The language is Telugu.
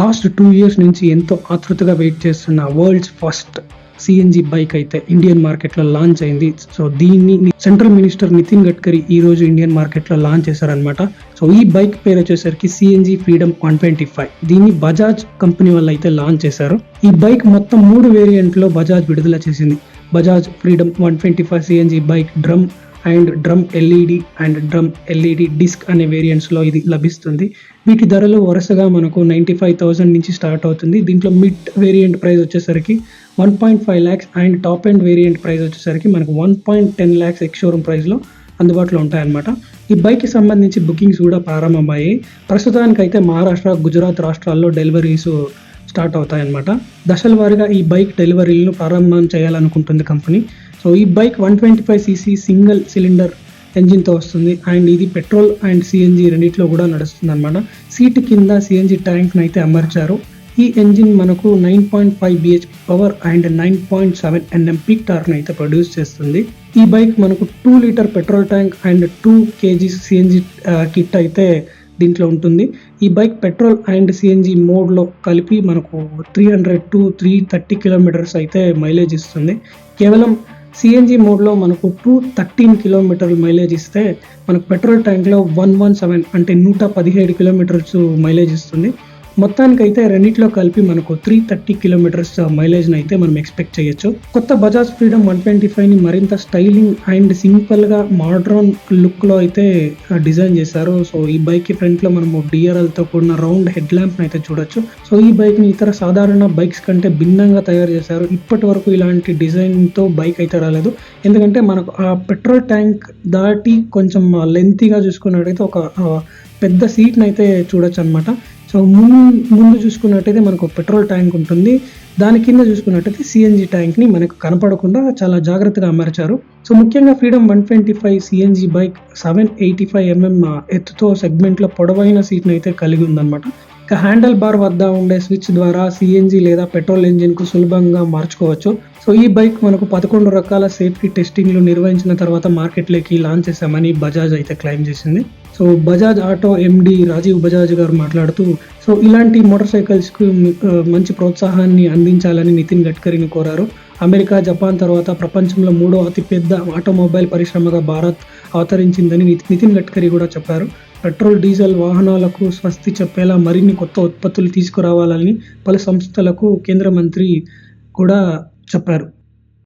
లాస్ట్ టూ ఇయర్స్ నుంచి ఎంతో ఆతృతగా వెయిట్ చేస్తున్న వరల్డ్స్ ఫస్ట్ సిఎన్జి బైక్ అయితే ఇండియన్ మార్కెట్లో లాంచ్ అయింది. సో దీన్ని సెంట్రల్ మినిస్టర్ నితిన్ గడ్కరీ ఈ రోజు ఇండియన్ మార్కెట్లో లాంచ్ చేశారనమాట సో ఈ బైక్ పేరు వచ్చేసరికి CNG Freedom one twenty five. దీన్ని బజాజ్ కంపెనీ వాళ్ళు అయితే లాంచ్ చేశారు. ఈ బైక్ మొత్తం మూడు వేరియంట్లో బజాజ్ విడుదల చేసింది. Bajaj Freedom one twenty five CNG bike drum and drum LED and drum LED disc అనే వేరియంట్స్లో ఇది లభిస్తుంది. వీటి ధరలు వరుసగా మనకు నైంటీ ఫైవ్ థౌసండ్ నుంచి స్టార్ట్ అవుతుంది. దీంట్లో మిడ్ వేరియంట్ ప్రైస్ వచ్చేసరికి one point five lakhs and top and variant price వచ్చేసరికి మనకు one point ten lakhs ex showroom ప్రైస్లో అందుబాటులో ఉంటాయన్నమాట. ఈ బైక్కి సంబంధించి బుకింగ్స్ కూడా ప్రారంభమయ్యాయి. ప్రస్తుతానికైతే మహారాష్ట్ర గుజరాత్ రాష్ట్రాల్లో డెలివరీస్ స్టార్ట్ అవుతాయన్నమాట. దశల వారీగా ఈ బైక్ డెలివరీలను ప్రారంభం చేయాలనుకుంటుంది కంపెనీ సో ఈ bike one twenty five CC single cylinder ఎంజిన్తో వస్తుంది. అండ్ ఇది పెట్రోల్ అండ్ సిఎన్జి రెండిట్లో కూడా నడుస్తుంది అనమాట సీట్ కింద సిఎన్జి ట్యాంక్ను అయితే అమర్చారు. ఈ ఎంజిన్ మనకు nine point five BH power and nine point seven NM peak టార్క్ని అయితే ప్రొడ్యూస్ చేస్తుంది. ఈ బైక్ మనకు two litre petrol tank and two KG CNG kit అయితే దీంట్లో ఉంటుంది. ఈ బైక్ పెట్రోల్ అండ్ సిఎన్జి మోడ్లో కలిపి మనకు three hundred to three thirty kilometres అయితే మైలేజ్ ఇస్తుంది. కేవలం సిఎన్జి మోడ్లో మనకు టూ థర్టీన్ కిలోమీటర్లు మైలేజ్ ఇస్తే మనకు పెట్రోల్ ట్యాంక్లో వన్ వన్ సెవెన్ అంటే నూట పదిహేడు కిలోమీటర్స్ మైలేజ్ ఇస్తుంది. మొత్తానికైతే రెండిట్లో కలిపి మనకు త్రీ థర్టీ కిలోమీటర్స్ మైలేజ్ని అయితే మనం ఎక్స్పెక్ట్ చేయొచ్చు. కొత్త బజాజ్ ఫ్రీడమ్ వన్ ట్వంటీ ఫైవ్ని మరింత స్టైలింగ్ అండ్ సింపుల్గా మోడ్రన్ లుక్లో అయితే uh, డిజైన్ చేశారు. సో ఈ బైక్ ఫ్రంట్లో మనము డిఆర్ఎల్తో కూడిన రౌండ్ హెడ్ ల్యాంప్ని అయితే చూడొచ్చు. సో ఈ బైక్ని ఇతర సాధారణ బైక్స్ కంటే భిన్నంగా తయారు చేశారు. ఇప్పటి వరకు ఇలాంటి డిజైన్తో బైక్ అయితే రాలేదు. ఎందుకంటే మనకు ఆ పెట్రోల్ ట్యాంక్ దాటి కొంచెం uh, లెంతీగా చూసుకున్నట్టయితే ఒక uh, పెద్ద సీట్ని అయితే చూడొచ్చు అనమాట సో ముందు ముందు చూసుకున్నట్టయితే మనకు పెట్రోల్ ట్యాంక్ ఉంటుంది. దాని కింద చూసుకున్నట్టయితే సిఎన్జి ట్యాంక్ని మనకు కనపడకుండా చాలా జాగ్రత్తగా అమర్చారు. సో ముఖ్యంగా Freedom one twenty five CNG bike seven eighty five MM ఎత్తుతో సెగ్మెంట్లో పొడవైన సీట్ని అయితే కలిగి ఉందన్నమాట. ఇక హ్యాండల్ బార్ వద్ద ఉండే స్విచ్ ద్వారా సిఎన్జి లేదా పెట్రోల్ ఇంజిన్కు సులభంగా మార్చుకోవచ్చు. సో ఈ బైక్ మనకు పదకొండు రకాల సేఫ్టీ టెస్టింగ్లు నిర్వహించిన తర్వాత మార్కెట్లోకి లాంచ్ చేశామని బజాజ్ అయితే క్లెయిమ్ చేసింది. So Bajaj auto MD Rajiv Bajaj గారు మాట్లాడుతూ సో ఇలాంటి మోటార్ సైకిల్స్కు మంచి ప్రోత్సాహాన్ని అందించాలని నితిన్ గడ్కరీని కోరారు. అమెరికా జపాన్ తర్వాత ప్రపంచంలో మూడో అతిపెద్ద ఆటోమొబైల్ పరిశ్రమగా భారత్ అవతరించిందని నితిన్ గడ్కరీ కూడా చెప్పారు. పెట్రోల్ డీజిల్ వాహనాలకు స్వస్తి చెప్పేలా మరిన్ని కొత్త ఉత్పత్తులు తీసుకురావాలని పలు సంస్థలకు కేంద్ర మంత్రి కూడా చెప్పారు.